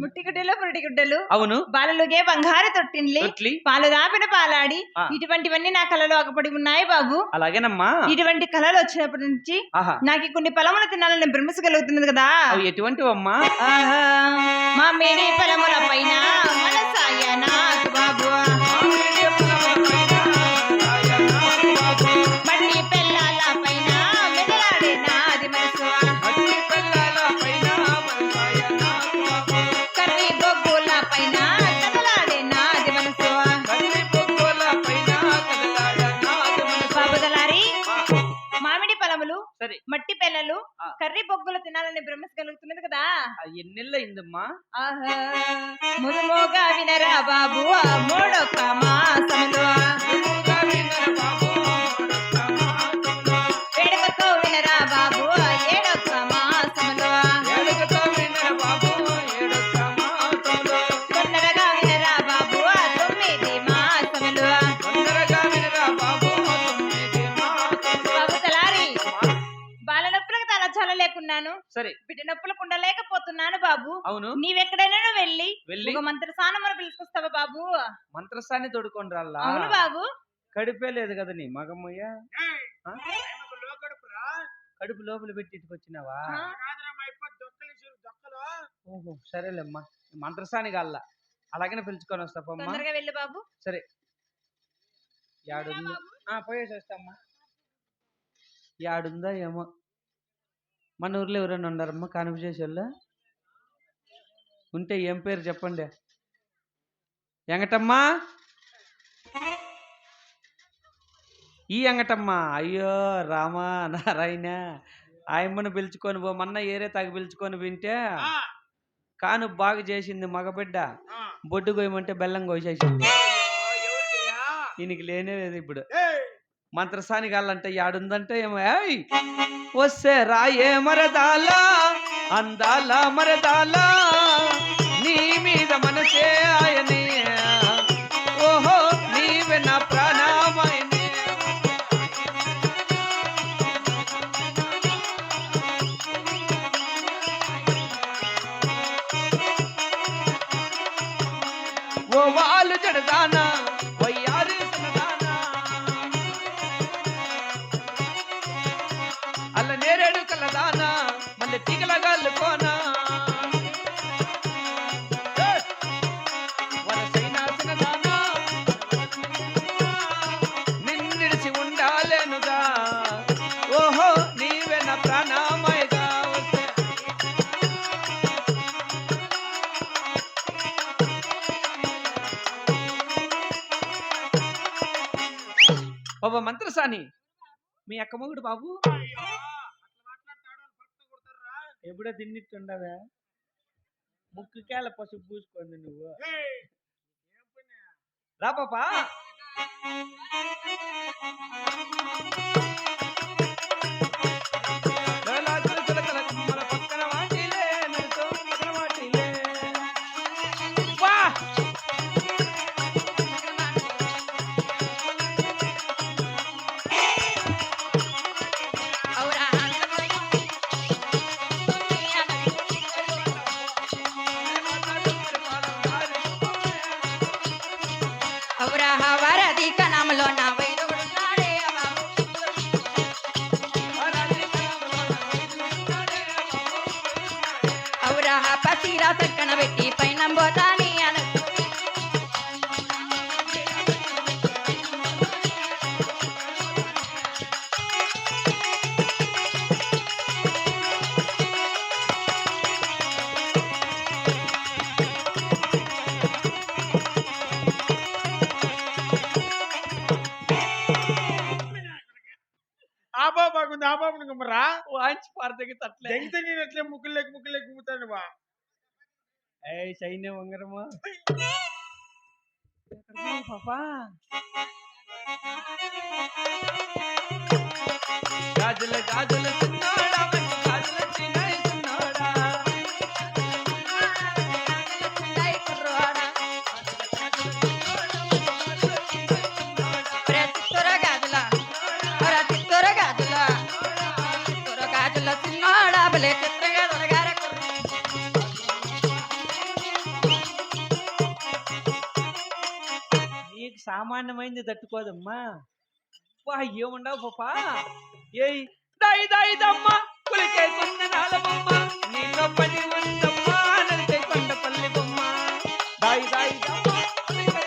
ముట్టి గుడ్డలు పురిటి గుడ్డలు అవును. బాలలుగే బంగారు తొట్టిండ్లి. తొట్లి. పాలు దాపిన పాలాడి. ఇటువంటివన్నీ నా కళలో అగపడి ఉన్నాయి బాబు. అలాగేనమ్మా. ఇటువంటి కళలు వచ్చినప్పటి నుంచి నాకు కొన్ని పొలములు తినాలని భ్రమించగలుగుతున్నది కదా. అవి ఎటువంటివమ్మా? ఆహా, మా మేడి పొలముల పైన బాబు. భ్రమించగలుగుతున్నది కదా? ఎన్నెళ్ళ అయిందమ్మా ఆహా. ముదుమోగా వినరా బాబు మూడొక్క మాసములు. అవును. నీవెక్కడైనా వెళ్ళి వెళ్ళి ఒక మంత్ర స్నానమును పిలుచుకొస్తావా బాబు? మంత్రస్థాన్ని తోడుకొని రాళ్ళా. అవును బాబు. కడిపే లేదు కదా నీ మగమ్మయ్య? కడుపు లోపల పెట్టి ఇటుకొచ్చినావా? ఆ, ఓహో సరేలేమ్మా. మంత్రస్థాని కాళ్ళ. అలాగనే పిలుచుకొని వస్తాపమ్మా వెళ్ళు బాబు. సరే. యాడుంది? ఆ, పోయేసి వస్తామ్మా యాడుందా ఏమో? మన ఊర్లో ఎవరైనా ఉన్నారమ్మా కానిపు చేసేవాళ్ళు? ఉంటే ఏం పేరు చెప్పండి? ఎంగటమ్మా ఈ ఎంగటమ్మ అయ్యో రామా నారాయణ ఆయమ్మను పిలుచుకొని పో మొన్న ఏరే తాగి పిలుచుకొని వింటే కాను బాగా చేసింది మగబిడ్డ. బొడ్డు కోయమంటే బెల్లం కోసేసింది ఈయనకి లేనే లేదు ఇప్పుడు. మంత్రసాని కాళ్ళంటే యాడుందంటే ఏమో! వస్తే రాయే మరదాలా అందాల మరదాలా. బాబా మంత్రసాని మీ అక్క మొగుడు బాబు. ఎప్పుడో తిన్నిట్టుండవే. ముక్కుకేల పసుపు పూసుకోండి నువ్వు. రా పాపా. వాంచి పారదగి తట్లే దెంగితే నేను అట్లే ముక్కులేక ముక్కులేక గుమ్ముతాను బా ఏయ్ సైన్య వంగరమా పాపా గాజుల గాజుల. సామాన్యమైంది తట్టుకోదమ్మా. వా ఏముండవు పాపా. ఏయ్ దాయి దాయి దమ్మా. పులికే కొండ నాలబొమ్మ నీలో పని ఉందమ్మా. నడిచే కొండ పల్లి బొమ్మ దాయి దాయి దమ్మ. పులికే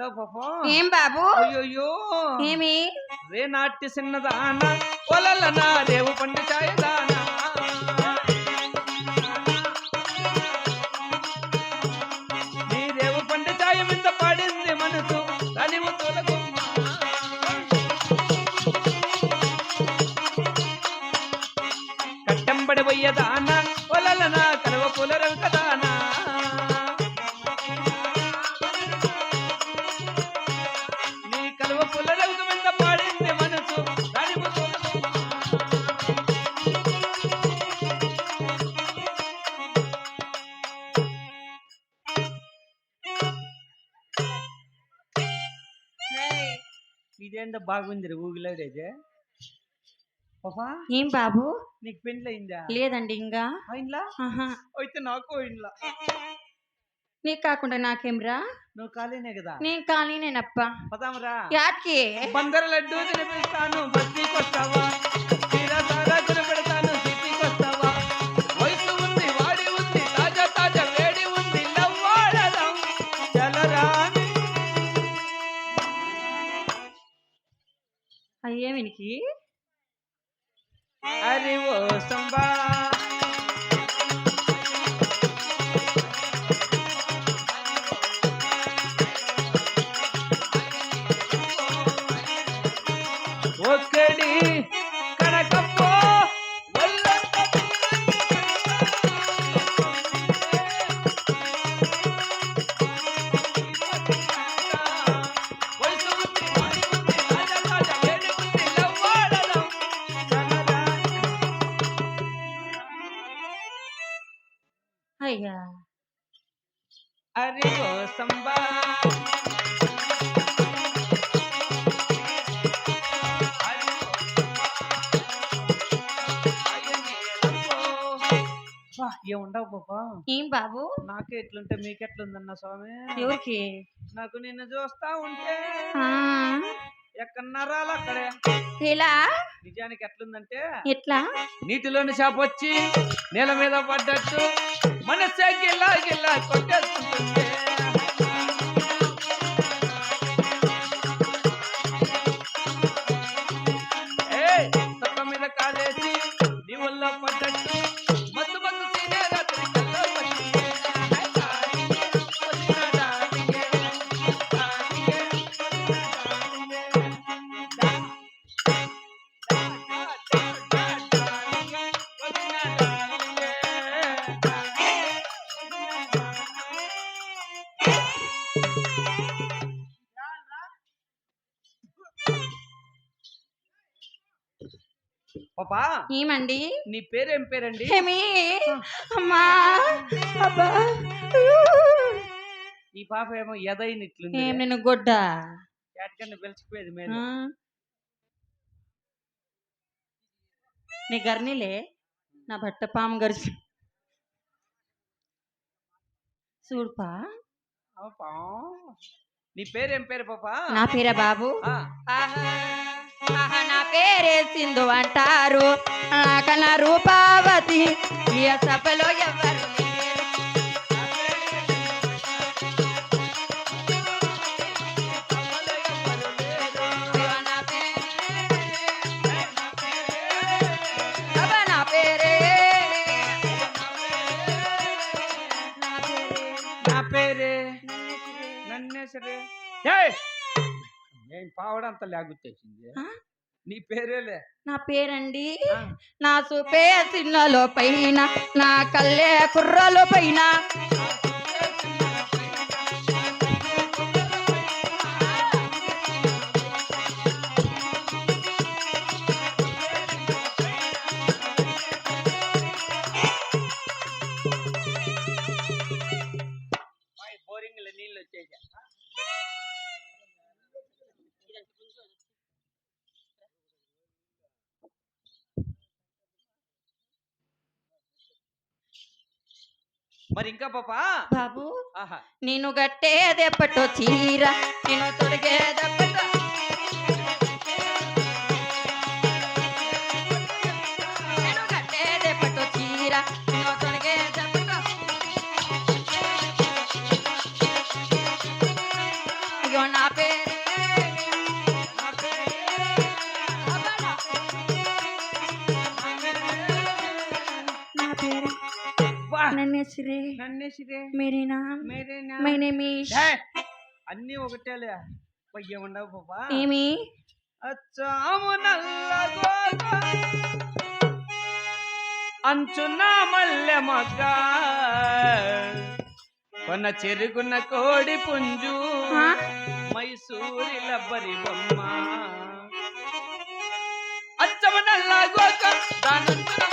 ఏముండవు పాపం ఏం బాబు? అయ్యోయ్యో. ఏమి? రే నాట్య చిన్నదాన ఒలలన రేవు పండు చాయదాన నీ రేవు పండు చాయ మీద పడింది మనసు కట్టంబడి పోయ్యదాన బాగుంది ఊగిలాడేదే పాపా ఏం బాబు? నీకు పెండ్లయిందా లేదండి ఇంకా. అయిందా ఆహా. అయితే నాకు అయిందా నీకు కాకుండా నాకేంరా? నువ్వు ఖాళీనే కదా? నేను కానీ నేనప్ప పదామరా. యాత్కి? బందర లడ్డు తినిపిస్తాను బస్తీకి వస్తావా అయ్యేమినికి అరే ఓ సంబా. బాబు నాకే ఎట్లుంటే మీకెట్లుందన్న స్వామి? ఎవరికి? నాకు నిన్ను చూస్తా ఉంటే ఆ, ఎక్కడ నరాలు అక్కడే? ఎలా? నిజానికి ఎట్లుందంటే ఎట్లా? నీటిలోని చేప వచ్చి నేల మీద పడ్డట్టు మనసే గిల్లా గిల్లా కొట్టేస్తుంటుంది. ఏమండి? నీ పేరేం పేరండి? ఏమి అమ్మా. అబ్బా. ఈ పాప ఏమో ఎదైనట్లుంది ఏం నేను గొడ్డ? ఏటకన్నా పిలిచిపోయేది? మేలు. నీ గర్నీలే నా బట్ట పాము గరిచి చూడుపా. నీ పేరేం పేరు పాపా? నా పేరా బాబు? ఆహా, మహన పేరే సింధు అంటారు నాకన్నా రూపావతి సభలో ఎవరు పేరే నన్నే సరే ఏం పావడంత లాగుతేసింది ఆ? నీ పేరేలే? నా పేరండి. నా చూపే చిన్నలో పైన నా కళ్ళే కుర్రలో పైన. మరి ఇంకా పాపా? బాబు ఆహా. నేను గట్టేదెప్పటో చీర నేను తొడిగేదెప్పటో నన్నేసిరే. నన్నేసిరే. మేరేనా మై నేమ్ ఈస్ ఏయ్, అన్నీ ఒకటేలే పయ్య ఉండవు పాపా? ఏమి? అచ్చాము నల్లగోగ అంచున మల్లె మొగ్గ. కొన్న చెరుగున్న కోడి పుంజు? మైసూరి లబ్బరి బొమ్మ. అచ్చము నల్లగోగ దానంచున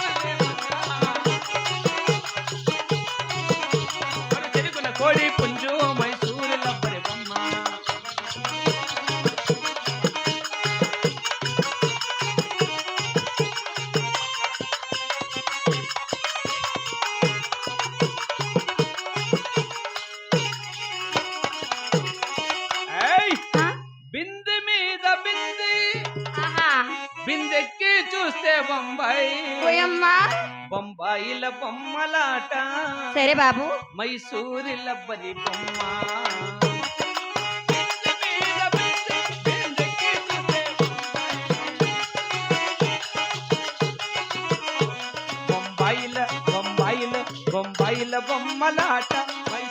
बंबई बंबाईल बोमलाट सर बाबू मैसूर बनी बोमा बंबाईल बंबाईल बोमलाट मै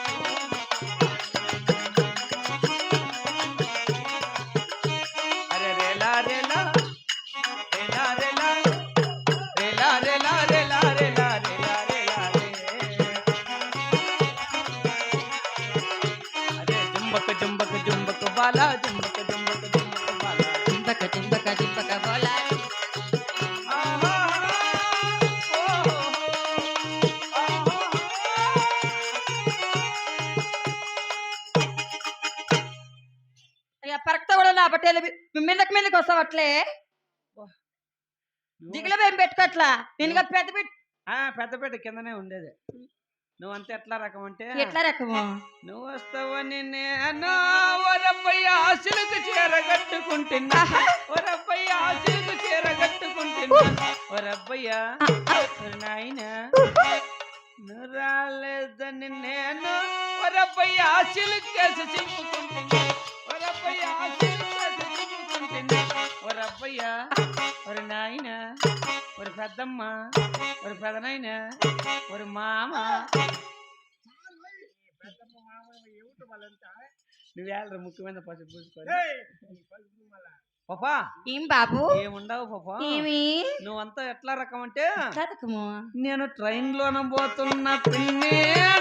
బాల పరక్త కూడా నా బట్టేలు మీదకి మీదకి వస్తాం అట్లే దిగులు మేము పెట్టుకోట్లా నేను పెద్ద పెద్ద పెద్ద కిందనే ఉండేది. నువ్వంతా ఎట్లా రకం అంటే ఎట్లా రకము? నువ్వు వస్తావని నేను ఒరబ్బయ్య ఆశలకు చీర కట్టుకుంటున్నా ఒరబ్బయ్య ఆశలకు చీర కట్టుకుంటున్నా ఒరబ్బయ్య నాయన నువ్వు రాలేదని నేను ఒరబ్బయ్య ఆశలు కేసు చింపుకుంటున్నా. ఒరబ్బయ్య ఆశలు కేసు చింపుకుంటున్నా. ఒరబ్బయ్య ఒరి నాయన పెద్దమ్మ ఒరి పెదనాయన ఒరి మామ. నువ్వేళ్ళ ముఖ్యమైన పసుపు పూసుకోవాలి పాపా ఏం బాబు? ఏముండవు పాపా? ఏమి? నువ్వంతా ఎట్లా రకం అంటే? రకము? నేను ట్రైన్ లోన పోతున్న పిన్ని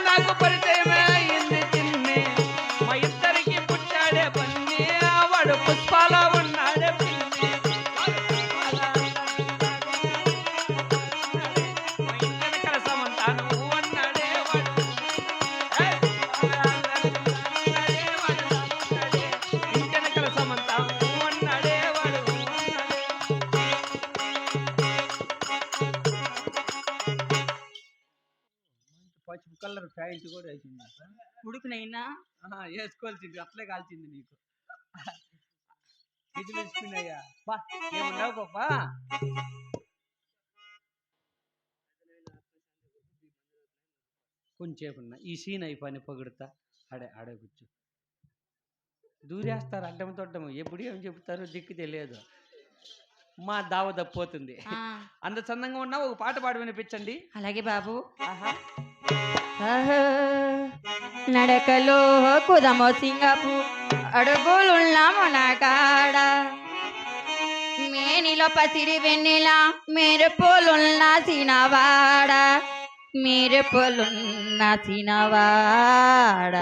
నాకు పరిచయమే అయింది పిన్ని. ప్యాంట్ కూడా వేసింది? ఉడుకునైనా? వేసుకోవాల్సింది. అట్లే కాల్చింది నీకు. ఇది వేసుకున్నాయా బా ఏమున్నావు పాపా కొంచెంసేపు ఉన్నా ఈ సీన్ అయిపోయి పొగుడుతా. ఆడే ఆడే కూర్చో. దూరేస్తారు అడ్డం తొడ్డం ఎప్పుడు ఏం చెప్తారో దిక్కు తెలియదు. మా దావ దప్పోతుంది అంత చందంగా ఉన్నా ఒక పాట పాడి వినిపించండి. అలాగే బాబు. నడకలో కుదమో సింగపు అడుగులున్న మునగాడ మేనిలో పసిడి వెన్నెల మెరుపులున్న సినవాడ. మెరుపులున్న సినవాడ.